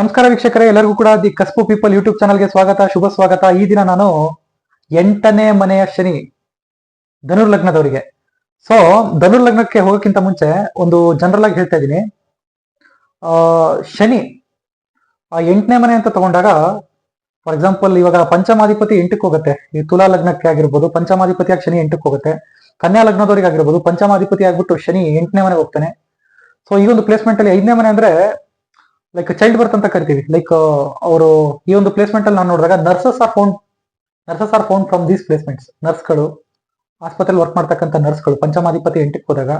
ನಮಸ್ಕಾರ ವೀಕ್ಷಕರೇ, ಎಲ್ಲರಿಗೂ ಕೂಡ ದಿ ಕಸ್ಪು ಪೀಪಲ್ ಯೂಟ್ಯೂಬ್ ಚಾನಲ್ಗೆ ಸ್ವಾಗತ, ಶುಭ ಸ್ವಾಗತ. ಈ ದಿನ ನಾನು ಎಂಟನೇ ಮನೆಯ ಶನಿ ಧನುರ್ ಲಗ್ನದವರಿಗೆ ಸೊ ಧನುರ್ ಲಗ್ನಕ್ಕೆ ಹೋಗೋಕ್ಕಿಂತ ಮುಂಚೆ ಒಂದು ಜನರಲ್ ಆಗಿ ಹೇಳ್ತಾ ಇದ್ದೀನಿ. ಶನಿ, ಆ ಎಂಟನೇ ಮನೆ ಅಂತ ತಗೊಂಡಾಗ ಫಾರ್ ಎಕ್ಸಾಂಪಲ್ ಇವಾಗ ಪಂಚಮಾಧಿಪತಿ ಎಂಟಕ್ಕೆ ಹೋಗುತ್ತೆ. ಈ ತುಲಾ ಲಗ್ನಕ್ಕೆ ಆಗಿರ್ಬೋದು ಪಂಚಮಾಧಿಪತಿಯಾಗಿ ಶನಿ ಎಂಟಕ್ಕೆ ಹೋಗುತ್ತೆ. ಕನ್ಯಾ ಲಗ್ನದವರಿಗೆ ಆಗಿರ್ಬೋದು, ಪಂಚಮಾಧಿಪತಿ ಆಗ್ಬಿಟ್ಟು ಶನಿ ಎಂಟನೇ ಮನೆಗೆ ಹೋಗ್ತಾನೆ. ಸೊ ಈ ಒಂದು ಪ್ಲೇಸ್ಮೆಂಟ್ ಅಲ್ಲಿ ಐದನೇ ಮನೆ ಅಂದ್ರೆ ಲೈಕ್ ಚೈಲ್ಡ್ ಬರ್ತ್ ಅಂತ ಕರಿತೀವಿ. ಲೈಕ್ ಅವರು ಈ ಒಂದು ಪ್ಲೇಸ್ಮೆಂಟ್ ಅಲ್ಲಿ ನಾನು ನೋಡಿದಾಗ nurses are found nurses are found from these placements ನರ್ಸ್ಗಳು ಆಸ್ಪತ್ರೆಯಲ್ಲಿ ವರ್ಕ್ ಮಾಡ್ತಕ್ಕಂಥ ನರ್ಸ್ಗಳು ಪಂಚಮಾಧಿಪತಿ ಎಂಟಕ್ಕೆ ಹೋದಾಗ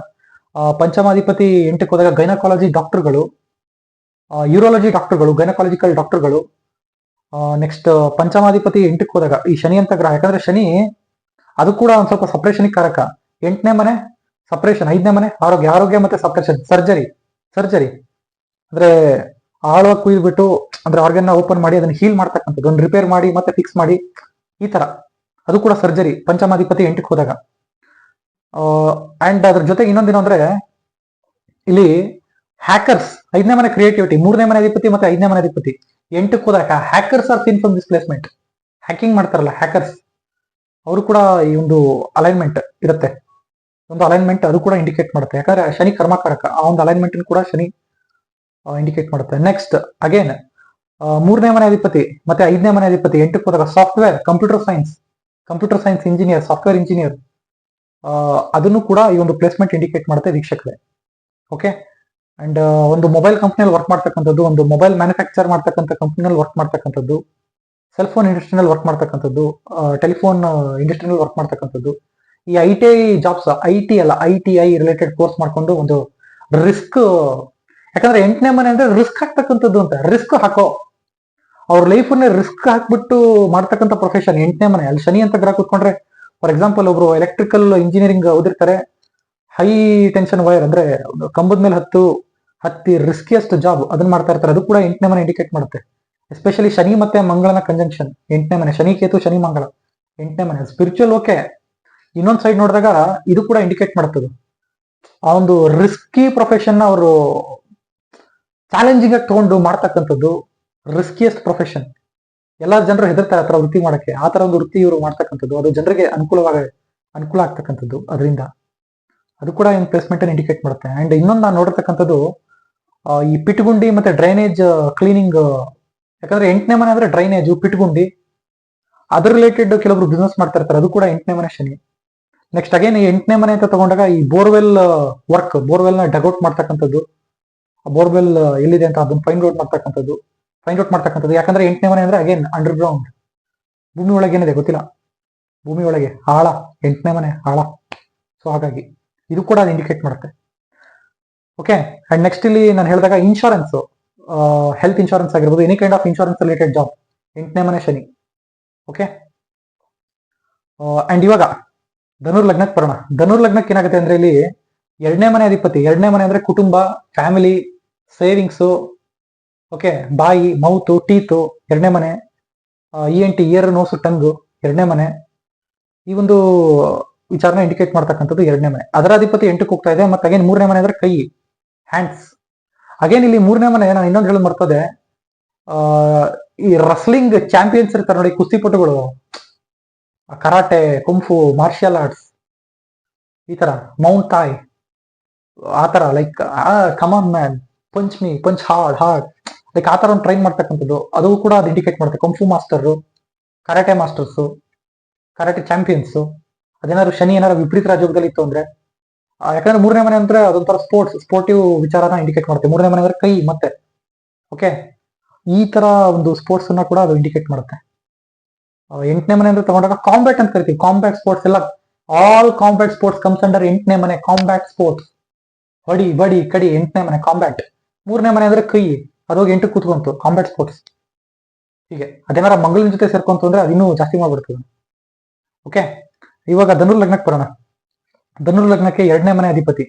ಪಂಚಮಾಧಿಪತಿ ಎಂಟಕ್ಕೆ ಹೋದಾಗ ಗೈನಕಾಲಜಿ ಡಾಕ್ಟರ್ಗಳು ಯೂರೋಲಜಿ ಡಾಕ್ಟರ್ಗಳು ಗೈನಕಾಲಜಿಕಲ್ ಡಾಕ್ಟರ್ಗಳು ನೆಕ್ಸ್ಟ್ ಪಂಚಮಾಧಿಪತಿ ಎಂಟಕ್ಕೆ ಹೋದಾಗ, ಈ ಶನಿ ಅಂತ ಗ್ರಹ, ಯಾಕಂದ್ರೆ ಶನಿ ಅದು ಕೂಡ ಒಂದು ಸ್ವಲ್ಪ ಸಪ್ರೇಷನಿಗೆ ಕಾರಕ. ಎಂಟನೇ ಮನೆ ಸಪ್ರೇಷನ್ ಐದನೇ ಮನೆ, ಆರೋಗ್ಯ ಆರೋಗ್ಯ ಮತ್ತೆ ಸಪ್ರೇಷನ್ ಸರ್ಜರಿ ಸರ್ಜರಿ ಅಂದ್ರೆ ಆಳವಾಗಿ ಕುಯ್ದ್ಬಿಟ್ಟು ಅಂದ್ರೆ ಆರ್ಗನ್ನ ಓಪನ್ ಮಾಡಿ ಅದನ್ನ ಹೀಲ್ ಮಾಡ್ತಕ್ಕಂಥದ್ದು, ಒಂದು ರಿಪೇರ್ ಮಾಡಿ, ಮತ್ತೆ ಫಿಕ್ಸ್ ಮಾಡಿ, ಈ ತರ. ಅದು ಕೂಡ ಸರ್ಜರಿ ಪಂಚಮಾಧಿಪತಿ ಎಂಟಕ್ಕೆ ಹೋದಾಗ. ಅಂಡ್ ಅದ್ರ ಜೊತೆಗೆ ಇನ್ನೊಂದಿನ ಅಂದ್ರೆ, ಇಲ್ಲಿ ಹ್ಯಾಕರ್ಸ್ ಐದನೇ ಮನೆ ಕ್ರಿಯೇಟಿವಿಟಿ ಮೂರನೇ ಮನೆ ಅಧಿಪತಿ ಮತ್ತೆ ಐದನೇ ಮನೆ ಅಧಿಪತಿ. ಎಂಟಕ್ಕೆ ಹೋದಾಗ hackers are seen from this placement hacking ಮಾಡ್ತಾರಲ್ಲ ಹ್ಯಾಕರ್ಸ್ ಅವರು ಕೂಡ ಈ ಒಂದು ಅಲೈನ್ಮೆಂಟ್ ಇರುತ್ತೆ. ಒಂದು ಅಲೈನ್ಮೆಂಟ್ ಅದು ಕೂಡ ಇಂಡಿಕೇಟ್ ಮಾಡುತ್ತೆ. ಯಾಕಂದ್ರೆ ಶನಿ ಕರ್ಮಕಾರಕ, ಆ ಒಂದು ಅಲೈನ್ಮೆಂಟ್ ಕೂಡ ಶನಿ ಇಂಡಿಕೇಟ್ ಮಾಡುತ್ತೆ. ನೆಕ್ಸ್ಟ್ ಅಗೇನ್ ಮೂರನೇ ಮನೆ ಅಧಿಪತಿ ಮತ್ತೆ ಐದನೇ ಮನೆ ಅಧಿಪತಿ, ಎಂಟಕ್ಕೆ software computer science computer science engineer software engineer ಅದನ್ನು ಕೂಡ ಈ ಒಂದು ಪ್ಲೇಸ್ಮೆಂಟ್ ಇಂಡಿಕೇಟ್ ಮಾಡುತ್ತೆ ವೀಕ್ಷಕರೇ. ಓಕೆ ಅಂಡ್ ಒಂದು ಮೊಬೈಲ್ ಕಂಪ್ನಿಯಲ್ಲಿ ವರ್ಕ್ ಮಾಡ್ತಕ್ಕಂಥದ್ದು, ಒಂದು ಮೊಬೈಲ್ ಮ್ಯಾನುಫ್ಯಾಕ್ಚರ್ ಮಾಡ್ತಕ್ಕಂಥ ಕಂಪ್ನಿನಲ್ಲಿ ವರ್ಕ್ ಮಾಡ್ತಕ್ಕಂಥದ್ದು ಸೆಲ್ ಫೋನ್ ಇಂಡಸ್ಟ್ರಿನಲ್ಲಿ ವರ್ಕ್ ಮಾಡ್ತಕ್ಕಂಥದ್ದು ಟೆಲಿಫೋನ್ ಇಂಡಸ್ಟ್ರಿನಲ್ಲಿ ವರ್ಕ್ ಮಾಡ್ತಕ್ಕಂಥದ್ದು, ಈ I T I jobs I T ಅಲ್ಲ I T I related course ಮಾಡಿಕೊಂಡು ಒಂದು ರಿಸ್ಕ್ ಯಾಕಂದ್ರೆ ಎಂಟನೇ ಮನೆ ಅಂದ್ರೆ ರಿಸ್ಕ್ ಹಾಕ್ತಕ್ಕಂಥದ್ದು ಅಂತ ರಿಸ್ಕ್ ಹಾಕೋ. ಅವ್ರ ಲೈಫನ್ನೇ ರಿಸ್ಕ್ ಹಾಕ್ಬಿಟ್ಟು ಮಾಡ್ತಕ್ಕಂಥ ಪ್ರೊಫೆಷನ್ ಎಂಟನೇ ಮನೆ. ಅಲ್ಲಿ ಶನಿ ಅಂತ ಗ್ರಹ ಕೂತ್ಕೊಂಡ್ರೆ ಫಾರ್ ಎಕ್ಸಾಂಪಲ್ ಒಬ್ರು ಎಲೆಕ್ಟ್ರಿಕಲ್ ಇಂಜಿನಿಯರಿಂಗ್ ಓದಿರ್ತಾರೆ ಹೈ ಟೆನ್ಷನ್ ವೈರ್ ಅಂದ್ರೆ ಕಂಬದ ಮೇಲೆ ಹತ್ತು, ಹತ್ತಿ ರಿಸ್ಕಿಯಸ್ಟ್ ಜಾಬ್ ಅದನ್ನ ಮಾಡ್ತಾ ಇರ್ತಾರೆ. ಅದು ಕೂಡ ಎಂಟನೇ ಮನೆ ಇಂಡಿಕೇಟ್ ಮಾಡುತ್ತೆ. ಎಸ್ಪೆಷಲಿ ಶನಿ ಮತ್ತೆ ಮಂಗಳನ ಕಂಜಂಕ್ಷನ್ ಎಂಟನೇ ಮನೆ. ಶನಿ ಕೇತು, ಶನಿ ಮಂಗಳ ಎಂಟನೇ ಮನೆ. ಸ್ಪಿರಿಚುವಲ್ ಓಕೆ ಇನ್ನೊಂದು ಸೈಡ್ ನೋಡಿದಾಗ ಇದು ಕೂಡ ಇಂಡಿಕೇಟ್ ಮಾಡುತ್ತದೆ. ಆ ಒಂದು ರಿಸ್ಕಿ ಪ್ರೊಫೆಷನ್ ಅವರು ಚಾಲೆಂಜಿಂಗ್ ಆಗಿ ತಗೊಂಡು ಮಾಡ್ತಕ್ಕಂಥದ್ದು ರಿಸ್ಕಿಯೆಸ್ಟ್ ಪ್ರೊಫೆಷನ್ ಎಲ್ಲ ಜನರು ಹೆದರ್ತಾರೆ ಆ ಥರ ವೃತ್ತಿ ಮಾಡಕ್ಕೆ. ಆ ಥರ ಒಂದು ವೃತ್ತಿ ಇವರು ಮಾಡ್ತಕ್ಕಂಥದ್ದು, ಅದು ಜನರಿಗೆ ಅನುಕೂಲವಾಗ, ಅನುಕೂಲ ಆಗ್ತಕ್ಕಂಥದ್ದು ಅದರಿಂದ. ಅದು ಕೂಡ ಏನು ಪ್ಲೇಸ್ಮೆಂಟ್ ಅನ್ನು ಇಂಡಿಕೇಟ್ ಮಾಡುತ್ತೆ? ಅಂಡ್ ಇನ್ನೊಂದು ನಾನು ನೋಡಿರ್ತಕ್ಕಂಥದ್ದು ಈ ಪಿಟ್ಗುಂಡಿ ಮತ್ತೆ ಡ್ರೈನೇಜ್ ಕ್ಲೀನಿಂಗ್ ಯಾಕಂದ್ರೆ ಎಂಟನೇ ಮನೆ ಅಂದರೆ ಡ್ರೈನೇಜು ಪಿಟ್ಗುಂಡಿ. ಅದ್ರ ರಿಲೇಟೆಡ್ ಕೆಲವರು ಬಿಸ್ನೆಸ್ ಮಾಡ್ತಾ ಇರ್ತಾರೆ, ಅದು ಕೂಡ ಎಂಟನೇ ಮನೆ ಶನಿ. ನೆಕ್ಸ್ಟ್ ಅಗೇನ್ ಎಂಟನೇ ಮನೆ ಅಂತ ತಗೊಂಡಾಗ ಈ ಬೋರ್ವೆಲ್ ವರ್ಕ್ ಬೋರ್ವೆಲ್ನ ಡಗೌಟ್ ಮಾಡ್ತಕ್ಕಂಥದ್ದು. ಬೋರ್ವೆಲ್ ಎಲ್ಲಿದೆ ಅಂತ ಅದನ್ನ ಫೈಂಡ್ ಔಟ್ ಮಾಡ್ತಕ್ಕಂಥದ್ದು. ಫೈಂಡ್ ಔಟ್ ಮಾಡ್ತಕ್ಕಂಥದ್ದು. ಯಾಕಂದ್ರೆ ಎಂಟನೇ ಮನೆ ಅಂದ್ರೆ ಅಗೇನ್ ಅಂಡರ್ ಗ್ರೌಂಡ್ ಭೂಮಿ ಒಳಗೆ ಏನಿದೆ ಗೊತ್ತಿಲ್ಲ. ಭೂಮಿ ಒಳಗೆ ಆಳ, ಎಂಟನೇ ಮನೆ ಆಳ. ಸೊ ಹಾಗಾಗಿ ಇದು ಕೂಡ ಅದು ಇಂಡಿಕೇಟ್ ಮಾಡುತ್ತೆ. ಓಕೆ ಅಂಡ್ ನೆಕ್ಸ್ಟ್ ಇಲ್ಲಿ ನಾನು ಹೇಳಿದಾಗ ಇನ್ಶೂರೆನ್ಸ್ ಹೆಲ್ತ್ ಇನ್ಶೂರೆನ್ಸ್ ಆಗಿರ್ಬೋದು any kind of insurance related job ಎಂಟನೇ ಮನೆ ಶನಿ. ಓಕೆ ಅಂಡ್ ಇವಾಗ ಧನುರ್ ಲಗ್ನಕ್ಕೆ ಬರೋಣ. ಧನುರ್ ಲಗ್ನಕ್ಕೆ ಏನಾಗುತ್ತೆ ಅಂದ್ರೆ ಇಲ್ಲಿ ಎರಡನೇ ಮನೆ ಅಧಿಪತಿ, ಎರಡನೇ ಮನೆ ಅಂದ್ರೆ ಕುಟುಂಬ ಫ್ಯಾಮಿಲಿ ಸೇವಿಂಗ್ಸು ಓಕೆ ಬಾಯಿ ಮೌತು ಟೀತು ಎರಡನೇ ಮನೆ E N T ear nose tongue ಎರಡನೇ ಮನೆ. ಈ ಒಂದು ವಿಚಾರನ ಇಂಡಿಕೇಟ್ ಮಾಡ್ತಕ್ಕಂಥದ್ದು ಎರಡನೇ ಮನೆ. ಅದರ ಅಧಿಪತಿ ಎಂಟಕ್ಕೆ ಹೋಗ್ತಾ ಇದೆ, ಮತ್ತೆ ಅಗೇನ್ ಮೂರನೇ ಮನೆ ಅಂದ್ರೆ ಕೈ ಹ್ಯಾಂಡ್ಸ್ ಅಗೇನ್ ಇಲ್ಲಿ ಮೂರನೇ ಮನೆ, ನಾನು ಇನ್ನೊಂದು ಹೇಳೋದು ಮರ್ತದೆ. ಈ ರಸ್ಲಿಂಗ್ ಚಾಂಪಿಯನ್ಸ್ ಇರ್ತಾರೆ ನೋಡಿ ಕುಸ್ತಿಪಟುಗಳು karate kung fu martial arts ಈ ತರ ಮೌಂಟ್ ತಾಯ್ ಆ ತರ like come on man punch me punch hard hard like ಆ ತರ ಒಂದು ಟ್ರೈನ್ ಮಾಡ್ತಕ್ಕಂಥದ್ದು. ಅದು ಕೂಡ ಅದು ಇಂಡಿಕೇಟ್ ಮಾಡುತ್ತೆ kung fu master karate masters karate champions ಅದೇನಾದ್ರು Shani ಏನಾದ್ರು ವಿಪರೀತ ರಾಜಯೋಗದಲ್ಲಿ ಇತ್ತು ಅಂದ್ರೆ ಆ, ಯಾಕಂದ್ರೆ ಮೂರನೇ ಮನೆ ಅಂದ್ರೆ ಅದೊಂಥರ ಸ್ಪೋರ್ಟ್ಸ್ ಸ್ಪೋರ್ಟಿವ್ ವಿಚಾರನ ಇಂಡಿಕೇಟ್ ಮಾಡುತ್ತೆ. ಮೂರನೇ ಮನೆ ಅಂದ್ರೆ ಕೈ ಮತ್ತೆ. ಓಕೆ ಈ ತರ ಒಂದು ಸ್ಪೋರ್ಟ್ಸ್ ಅನ್ನ ಕೂಡ ಅದು ಇಂಡಿಕೇಟ್ ಮಾಡುತ್ತೆ. ಎಂಟನೇ ಮನೆ ಅಂದ್ರೆ ತಗೊಂಡಾಗ ಕಾಂಬ್ಯಾಟ್ ಅಂತ ಕರಿತೀವಿ. ಕಾಂಬ್ಯಾಟ್ ಸ್ಪೋರ್ಟ್ಸ್ ಎಲ್ಲ all combat sports comes under ಎಂಟನೇ ಮನೆ. ಕಾಂಬ್ಯಾಟ್ ಸ್ಪೋರ್ಟ್ಸ್ ಹೊಡಿ ಬಡಿ, ಕಡಿ, ಎಂಟನೇ ಮನೆ ಕಾಂಬ್ಯಾಟ್ ಮೂರನೇ ಮನೆ ಅಂದ್ರೆ ಕೈ. ಅದೋಗಿ ಎಂಟು ಕೂತ್ಕೊಂತು. ಕಾಂಬ್ಯಾಟ್ ಸ್ಪೋರ್ಟ್ಸ್ ಹೀಗೆ. ಅದೇನಾರ ಮಂಗಳನ ಜೊತೆ ಸೇರ್ಕೊಂತು ಅಂದ್ರೆ ಅದಿನ್ನೂ ಜಾಸ್ತಿ ಮಾಡ್ಬಿಡ್ತದೆ ಓಕೆ ಇವಾಗ ಧನುರ್ ಲಗ್ನಕ್ಕೆ ಬರೋಣ. ಧನುರ್ ಲಗ್ನಕ್ಕೆ ಎರಡನೇ ಮನೆ ಅಧಿಪತಿ.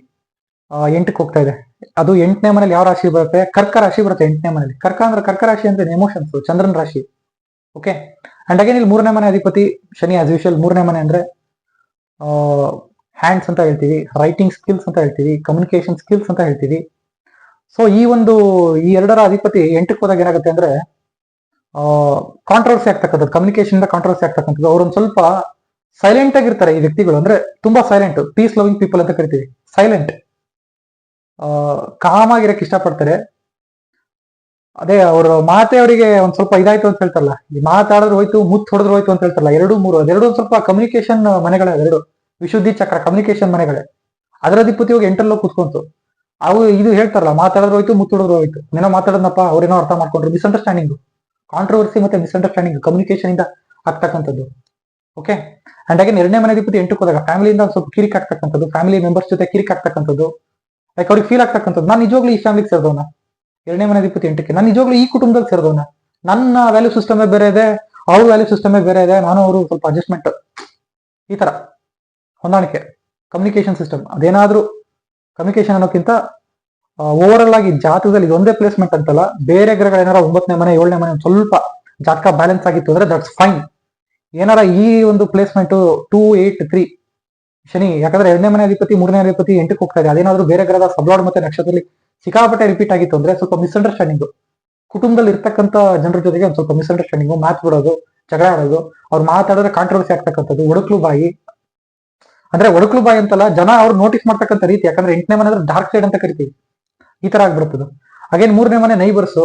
ಎಂಟಕ್ಕೆ ಹೋಗ್ತಾ ಇದೆ. ಅದು ಎಂಟನೇ ಮನೇಲಿ ಯಾವ ರಾಶಿ ಬರುತ್ತೆ? ಕರ್ಕ ರಾಶಿ ಬರುತ್ತೆ ಎಂಟನೇ ಮನೇಲಿ ಕರ್ಕ ಅಂದ್ರೆ ಕರ್ಕ ರಾಶಿ ಅಂದ್ರೆ ಎಮೋಷನ್ಸ್ ಚಂದ್ರನ ರಾಶಿ. ಓಕೆ ಅಂಡ್ ಅಗೇನ್ ಇಲ್ಲಿ ಮೂರನೇ ಮನೆ ಅಧಿಪತಿ, ಶನಿ ಆಸ್ ಯೂಶಲ್ ಮೂರನೇ ಮನೆ ಅಂದ್ರೆ ಹ್ಯಾಂಡ್ಸ್ ಅಂತ ಹೇಳ್ತೀವಿ ರೈಟಿಂಗ್ ಸ್ಕಿಲ್ಸ್ ಅಂತ ಹೇಳ್ತೀವಿ ಕಮ್ಯುನಿಕೇಶನ್ ಸ್ಕಿಲ್ಸ್ ಅಂತ ಹೇಳ್ತೀವಿ. ಸೊ ಈ ಒಂದು, ಈ ಎರಡರ ಅಧಿಪತಿ ಎಂಟಕ್ಕೆ ಹೋದಾಗ ಏನಾಗುತ್ತೆ ಅಂದ್ರೆ ಕಾಂಟ್ರವರ್ಸಿ ಆಗ್ತಕ್ಕಂಥದ್ದು ಕಮ್ಯುನಿಕೇಶನ್ ಇಂದ ಕಾಂಟ್ರವರ್ಸಿ ಆಗ್ತಕ್ಕಂಥದ್ದು. ಅವ್ರೊಂದು ಸ್ವಲ್ಪ ಸೈಲೆಂಟ್ ಆಗಿರ್ತಾರೆ ಈ ವ್ಯಕ್ತಿಗಳು. ಅಂದ್ರೆ ತುಂಬಾ ಸೈಲೆಂಟ್ ಪೀಸ್ ಲವಿಂಗ್ ಪೀಪಲ್ ಅಂತ ಕರಿತೀವಿ. ಸೈಲೆಂಟ್ ಕಾಮ್ ಆಗಿರಕ್ಕೆ ಇಷ್ಟಪಡ್ತಾರೆ. ಅದೇ ಅವರ ಮಾತೆ ಅವರಿಗೆ ಒಂದ್ ಸ್ವಲ್ಪ ಇದಾಯ್ತು ಅಂತ ಹೇಳ್ತಾರಲ್ಲ. ಈ ಮಾತಾಡಿದ್ರು ಹೋಯ್ತು, ಮುತ್ತು ಹೊಡೆದ್ರು ಹೋಯ್ತು ಅಂತ ಹೇಳ್ತಾರಲ್ಲ. ಎರಡು ಮೂರು, ಅದೆರಡು ಸ್ವಲ್ಪ ಕಮ್ಯುನಿಕೇಶನ್ ಮನೆಗಳ ಎರಡು ವಿಶುದ್ಧಿ ಚಕ್ರ ಕಮ್ಯುನಿಕೇಶನ್ ಮನೆಗಳೇ. ಅದರ ಅಧಿಪತಿ ಹೋಗಿ ಎಂಟರ್ಲೋ ಕೂತ್ಕೊಂತು. ಅವು ಇದು ಹೇಳ್ತಾರಲ್ಲ ಮಾತಾಡಿದ್ರು ಹೋಯ್ತು ಮುತ್ತು ಹೊಡೆದ್ರು ಹೋಯ್ತು. ಏನೋ ಮಾತಾಡೋದಪ್ಪ ಅವ್ರೇನೋ ಅರ್ಥ ಮಾಡ್ಕೊಂಡ್ರು. ಮಿಸ್ಅಂಡರ್ಸ್ಟ್ಯಾಂಡಿಂಗ್ ಕಾಂಟ್ರವರ್ಸಿ ಮತ್ತೆ ಮಿಸ್ಅಂಡರ್ಸ್ಟ್ಯಾಂಡಿಂಗ್ ಕಮ್ಯುನಿಕೇಶನ್ ಇಂದ ಆಗ್ತಕ್ಕಂಥದ್ದು. ಓಕೆ ಅಂಡ್ ಹಾಗೆ ಎರಡನೇ ಮನೆ ಅಧಿಪತಿ ಎಂಟಕ್ಕೆ ಹೋದಾಗ ಫ್ಯಾಮಿಲಿಯಿಂದ ಸ್ವಲ್ಪ ಕಿರಿಕ್ ಆಗ್ತಕ್ಕಂಥದ್ದು ಫ್ಯಾಮಿಲಿ ಮೆಂಬರ್ಸ್ ಜೊತೆ ಕಿರಿಕ್ ಆಗ್ತಕ್ಕಂಥದ್ದು. ಲೈಕ್ ಅವ್ರಿಗೆ ಫೀಲ್ ಆಗ್ತಕ್ಕಂಥದ್ದು, ನಾನು ನಿಜವಾಗ್ಲೂ ಈ ಫ್ಯಾಮಿಲಿಗೆ ಸೇರಿದವನ? ಎರಡನೇ ಮನೆ ಅಧಿಪತಿ ಎಂಟಕ್ಕೆ, ನಾನು ನಿಜವಾಗ್ಲೂ ಈ ಕುಟುಂಬದಲ್ಲಿ ಸೇರಿದವನ? ನನ್ನ ವ್ಯಾಲ್ಯೂ ಸಿಸ್ಟಮೇ ಬೇರೆ ಇದೆ, ಅವ್ರ ವ್ಯಾಲ್ಯೂ ಸಿಸ್ಟಮೇ ಬೇರೆ ಇದೆ, ನಾನು ಅವರು ಸ್ವಲ್ಪ ಅಡ್ಜಸ್ಟ್ಮೆಂಟ್ ಈ ತರ. ಹೊಂದಾಣಿಕೆ. ಕಮ್ಯುನಿಕೇಶನ್ ಸಿಸ್ಟಮ್ ಅದೇನಾದ್ರೂ ಕಮ್ಯುನಿಕೇಶನ್ ಅನ್ನೋಕ್ಕಿಂತ ಓವರ್ ಆಗಿ ಜಾತಕದಲ್ಲಿ ಒಂದೇ ಪ್ಲೇಸ್ಮೆಂಟ್ ಅಂತಲ್ಲ, ಬೇರೆ ಗ್ರಹಗಳೇನಾರ ಒಂಬತ್ತನೇ ಮನೆ, ಏಳನೇ ಮನೆ ಸ್ವಲ್ಪ ಜಾತಕ ಬ್ಯಾಲೆನ್ಸ್ ಆಗಿತ್ತು ಅಂದ್ರೆ ದಟ್ಸ್ ಫೈನ್ ಏನಾರ ಈ ಒಂದು placement two eight three Shani, ಯಾಕಂದ್ರೆ ಎರಡನೇ ಮನೆ ಅಧಿಪತಿ, ಮೂರನೇ ಅಧಿಪತಿ, ಎಂಟಕ್ಕೆ ಹೋಗ್ತಾ ಇದೆ. ಅದೇನಾದ್ರೂ ಬೇರೆ ಗ್ರಹದ ಸಬ್ಲಾಡ್ ಮತ್ತೆ ನಕ್ಷತ್ರದಲ್ಲಿ ಸಿಕ್ಕಾಪಟ್ಟೆ ರಿಪೀಟ್ ಆಗಿತ್ತು ಅಂದ್ರೆ ಸ್ವಲ್ಪ ಮಿಸ್ಅಂಡರ್ಸ್ಟ್ಯಾಂಡಿಂಗ್ ಕುಟುಂಬದಲ್ಲಿ ಇರ್ತಕ್ಕಂಥ ಜನರ ಜೊತೆಗೆ ಒಂದು ಸ್ವಲ್ಪ ಮಿಸ್ಅಂಡರ್ಸ್ಟ್ಯಾಂಡಿಂಗು ಮಾತು ಬಿಡೋದು, ಜಗಳ ಆಡೋದು, ಅವ್ರು ಮಾತಾಡಿದ್ರೆ ಕಾಂಟ್ರವರ್ಸಿ ಆಗ್ತಕ್ಕಂಥದ್ದು, ಒಡಕ್ಲು ಬಾಯಿ ಅಂದ್ರೆ ಒಡಕ್ಲು ಬಾಯಿ ಅಂತಲ್ಲ, ಜನ ಅವ್ರು ನೋಟಿಸ್ ಮಾಡ್ತಕ್ಕಂಥ ರೀತಿ. ಯಾಕಂದ್ರೆ ಎಂಟನೇ ಮನೆ ಅಂದ್ರೆ ಡಾರ್ಕ್ ಸೈಡ್ ಅಂತ ಕರಿತೀವಿ. ಈ ತರ ಆಗ್ಬಿಡ್ತದೆ. ಅಗೇನ್ ಮೂರನೇ ಮನೆ ನೈಬರ್ಸ್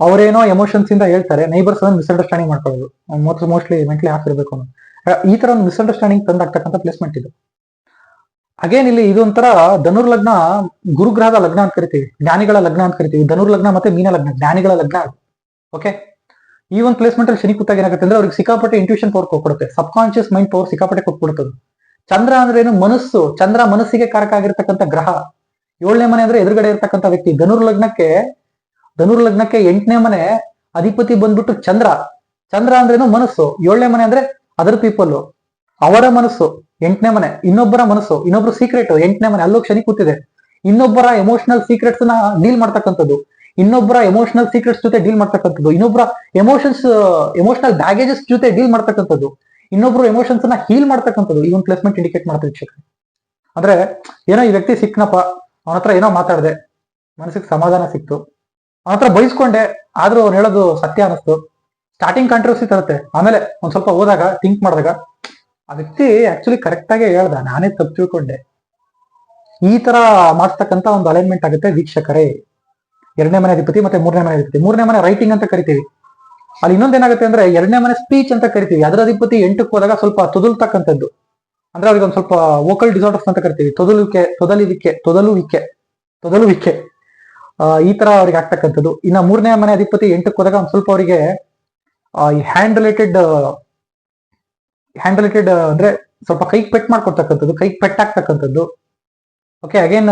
ಅವರೇನೋ ಎಮೋಷನ್ಸ್ ಇಂದ ಹೇಳ್ತಾರೆ ನೈಬರ್ಸ್ ಅದನ್ನ ಮಿಸ್ಅಂಡರ್ಸ್ಟ್ಯಾಂಡಿಂಗ್ ಮಾಡ್ಕೊಳ್ಳೋದು. ಮೋಸ್ಟ್ ಮೋಸ್ಟ್ಲಿ ಮೆಂಟ್ಲಿ ಹಾಕಿರ್ಬೇಕು ಈ ತರ ಒಂದು ಮಿಸ್ಅಂಡರ್ಸ್ಟ್ಯಾಂಡಿಂಗ್ ತಂದಾಗ್ತಕ್ಕಂಥ ಪ್ಲೇಸ್ಮೆಂಟ್ ಇದು. ಅಗೇನ್ ಇಲ್ಲಿ ಇದೊಂಥರ ಧನುರ್ ಲಗ್ನ, ಗುರುಗ್ರಹದ ಲಗ್ನ ಅಂತ ಕರಿತೀವಿ. ಜ್ಞಾನಿಗಳ ಲಗ್ನ ಅಂತ ಕರಿತೀವಿ. ಧನುರ್ ಲಗ್ನ ಮತ್ತೆ ಮೀನ ಲಗ್ನ ಜ್ಞಾನಿಗಳ ಲಗ್ನ ಓಕೆ ಈ ಒಂದು ಪ್ಲೇಸ್ಮೆಂಟ್ ಅಲ್ಲಿ ಶನಿ ಕೂತಾಗ ಏನಾಗುತ್ತೆ ಅಂದ್ರೆ ಅವ್ರಿಗೆ ಸಿಕ್ಕಾಪಟ್ಟೆ ಇಂಟ್ಯೂಷನ್ ಪವರ್ ಕೊಟ್ಬಿಡುತ್ತೆ. ಸಬ್ ಕಾನ್ಶಿಯಸ್ ಮೈಂಡ್ ಪವರ್ ಸಿಕ್ಕಾಪಟ್ಟೆ ಕೊಟ್ಬಿಡುತ್ತದೆ. ಚಂದ್ರ ಅಂದ್ರೆ ಏನು? ಮನಸ್ಸು. ಚಂದ್ರ ಮನಸ್ಸಿಗೆ ಕಾರಕ ಆಗಿರ್ತಕ್ಕಂಥ ಗ್ರಹ. ಏಳನೇ ಮನೆ ಅಂದ್ರೆ ಎದುರುಗಡೆ ಇರ್ತಕ್ಕಂಥ ವ್ಯಕ್ತಿ. ಧನುರ್ ಲಗ್ನಕ್ಕೆ ಧನುರ್ ಲಗ್ನಕ್ಕೆ ಎಂಟನೇ ಮನೆ ಅಧಿಪತಿ ಬಂದ್ಬಿಟ್ಟು ಚಂದ್ರ. ಚಂದ್ರ ಅಂದ್ರೇನು ಮನಸ್ಸು. ಏಳನೇ ಮನೆ ಅಂದ್ರೆ ಅದರ್ ಪೀಪಲ್ ಅವರ ಮನಸ್ಸು. ಎಂಟನೇ ಮನೆ. ಇನ್ನೊಬ್ಬರ ಮನಸ್ಸು. ಇನ್ನೊಬ್ರು ಸೀಕ್ರೆಟ್ ಎಂಟನೇ ಮನೆ. ಅಲ್ಲೋಗಿ ಶನಿ ಕೂತಿದೆ. ಇನ್ನೊಬ್ಬರ ಎಮೋಷನಲ್ ಸೀಕ್ರೆಟ್ಸ್ನ ಡೀಲ್ ಮಾಡ್ತಕ್ಕಂಥದ್ದು. ಇನ್ನೊಬ್ಬರ ಎಮೋಷನಲ್ ಸೀಕ್ರೆಟ್ಸ್ ಜೊತೆ ಡೀಲ್ ಮಾಡ್ತಕ್ಕಂಥದ್ದು ಇನ್ನೊಬ್ಬರ ಎಮೋಷನ್ಸ್ ಎಮೋಷನಲ್ ಬ್ಯಾಗೇಜಸ್ ಜೊತೆ ಡೀಲ್ ಮಾಡ್ತಕ್ಕಂಥದ್ದು, ಇನ್ನೊಬ್ರು ಎಮೋಷನ್ಸ್ನ ಹೀಲ್ ಮಾಡ್ತಕ್ಕಂಥದ್ದು, ಈ ಒಂದು ಪ್ಲೇಸ್ಮೆಂಟ್ ಇಂಡಿಕೇಟ್ ಮಾಡ್ತದೆ ವೀಕ್ಷಕರೇ ಅಂದ್ರೆ ಏನೋ ಈ ವ್ಯಕ್ತಿ ಸಿಕ್ನಪ್ಪ, ಅವನ ಹತ್ರ ಏನೋ ಮಾತಾಡಿದೆ, ಮನಸ್ಸಿಗೆ ಸಮಾಧಾನ ಸಿಕ್ತು, ಅವನ ಹತ್ರ ಬಯಸ್ಕೊಂಡೆ ಆದ್ರೂ ಅವ್ನು ಹೇಳೋದು ಸತ್ಯ ಅನಿಸ್ತು ಸ್ಟಾರ್ಟಿಂಗ್ ಕಾಂಟ್ರವರ್ಸಿ ತರುತ್ತೆ. ಆಮೇಲೆ ಒಂದ್ ಸ್ವಲ್ಪ ಹೋದಾಗ ಥಿಂಕ್ ಮಾಡಿದಾಗ, ಆ ವ್ಯಕ್ತಿ ಆಕ್ಚುಲಿ ಕರೆಕ್ಟ್ ಆಗಿ ಹೇಳ್ದ, ನಾನೇ ತಪ್ಪು ತಿಳ್ಕೊಂಡೆ. ಈ ತರ ಮಾಡಿಸ್ತಕ್ಕಂತ ಒಂದು ಅಲೈನ್ಮೆಂಟ್ ಆಗುತ್ತೆ ವೀಕ್ಷಕರೇ. ಎರಡನೇ ಮನೆ ಅಧಿಪತಿ ಮತ್ತೆ ಮೂರನೇ ಮನೆ ಅಧಿಪತಿ. ಮೂರನೇ ಮನೆ ರೈಟಿಂಗ್ ಅಂತ ಕರಿತೀವಿ. ಅಲ್ಲಿ ಇನ್ನೊಂದೇನಾಗುತ್ತೆ ಅಂದ್ರೆ ಎರಡನೇ ಮನೆ ಸ್ಪೀಚ್ ಅಂತ ಕರಿತೀವಿ. ಅದರ ಅಧಿಪತಿ ಎಂಟಕ್ಕೆ ಹೋದಾಗ ಸ್ವಲ್ಪ ತೊದಲ್ತಕ್ಕಂಥದ್ದು. ಅಂದ್ರೆ ಅವ್ರಿಗೆ ಒಂದು ಸ್ವಲ್ಪ ವೋಕಲ್ ಡಿಸಾರ್ಡರ್ಸ್ ಅಂತ ಕರಿತೀವಿ. ತೊದಲುವಿಕೆ, ತೊದಲಿವಿಕೆ, ತೊದಲುವಿಕೆ ತೊದಲುವಿಕೆ. ಈ ತರ ಅವ್ರಿಗೆ ಆಗ್ತಕ್ಕಂಥದ್ದು. ಇನ್ನ ಮೂರನೇ ಮನೆ ಅಧಿಪತಿ ಎಂಟಕ್ಕೆ ಹೋದಾಗ ಒಂದು ಸ್ವಲ್ಪ ಅವರಿಗೆ ಈ ಹ್ಯಾಂಡ್ ರಿಲೇಟೆಡ್ ಹ್ಯಾಂಡ್ ರಿಲೇಟೆಡ್ ಅಂದ್ರೆ ಸ್ವಲ್ಪ ಕೈಗೆ ಪೆಟ್ ಮಾಡ್ಕೊಡ್ತಕ್ಕಂಥದ್ದು, ಕೈಗೆ ಪೆಟ್ಟಾಗ್ತಕ್ಕಂಥದ್ದು ಓಕೆ ಅಗೇನ್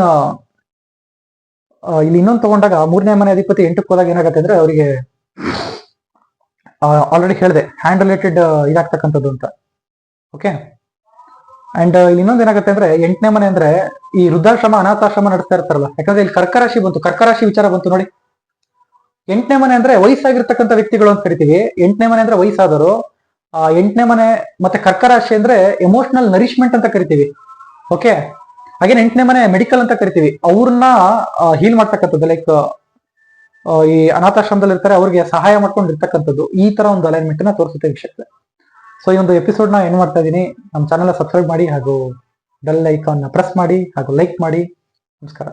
ಇಲ್ಲಿ ಇನ್ನೊಂದು ತಗೊಂಡಾಗ ಮೂರನೇ ಮನೆ ಅಧಿಪತಿ ಎಂಟಕ್ಕೆ ಹೋದಾಗ ಏನಾಗುತ್ತೆ ಅಂದ್ರೆ ಅವರಿಗೆ ಆಲ್ರೆಡಿ ಹೇಳಿದೆ ಹ್ಯಾಂಡ್ ರಿಲೇಟೆಡ್ ಇದಾಗ್ತಕ್ಕಂಥದ್ದು ಅಂತ. ಓಕೆ ಅಂಡ್ ಇಲ್ಲಿ ಇನ್ನೊಂದು ಏನಾಗುತ್ತೆ ಅಂದ್ರೆ ಎಂಟನೇ ಮನೆ ಅಂದ್ರೆ ಈ ವೃದ್ಧಾಶ್ರಮ, ಅನಾಥಾಶ್ರಮ ನಡೆಸ್ತಾ ಇರ್ತಾರಲ್ಲ, ಯಾಕಂದ್ರೆ ಇಲ್ಲಿ ಕರ್ಕರಾಶಿ ಬಂತು, ಕರ್ಕರಾಶಿ ವಿಚಾರ ಬಂತು ನೋಡಿ. ಎಂಟನೇ ಮನೆ ಅಂದ್ರೆ ವಯಸ್ಸಾಗಿರ್ತಕ್ಕಂಥ ವ್ಯಕ್ತಿಗಳು ಅಂತ ಕರಿತೀವಿ. ಎಂಟನೇ ಮನೆ ಅಂದ್ರೆ ವಯಸ್ಸಾದರು ಆ, ಎಂಟನೇ ಮನೆ ಮತ್ತೆ ಕರ್ಕರಾಶಿ ಅಂದ್ರೆ ಎಮೋಷನಲ್ ನರಿಶ್ಮೆಂಟ್ ಅಂತ ಕರಿತೀವಿ. ಓಕೆ ಹಾಗೆ ಎಂಟನೇ ಮನೆ ಮೆಡಿಕಲ್ ಅಂತ ಕರಿತೀವಿ. ಅವ್ರನ್ನ ಹೀಲ್ ಮಾಡ್ತಕ್ಕಂಥದ್ದು ಲೈಕ್ ಈ ಅನಾಥಾಶ್ರಮದಲ್ಲಿ ಇರ್ತಾರೆ, ಅವ್ರಿಗೆ ಸಹಾಯ ಮಾಡ್ಕೊಂಡು ಇರ್ತಕ್ಕಂಥದ್ದು ಈ ತರ ಒಂದು ಅಲೈನ್ಮೆಂಟ್ನ ತೋರಿಸುತ್ತೆ ವೀಕ್ಷಕರೇ. ಸೊ ಈ ಒಂದು ಎಪಿಸೋಡ್ನ ಏನ್ ಮಾಡ್ತಾ ಇದೀನಿ. ನಮ್ಮ ಚಾನೆಲ್ ಸಬ್ಸ್ಕ್ರೈಬ್ ಮಾಡಿ ಹಾಗೂ ಬೆಲ್ ಐಕಾನ್ ಪ್ರೆಸ್ ಮಾಡಿ ಹಾಗೂ ಲೈಕ್ ಮಾಡಿ. ನಮಸ್ಕಾರ.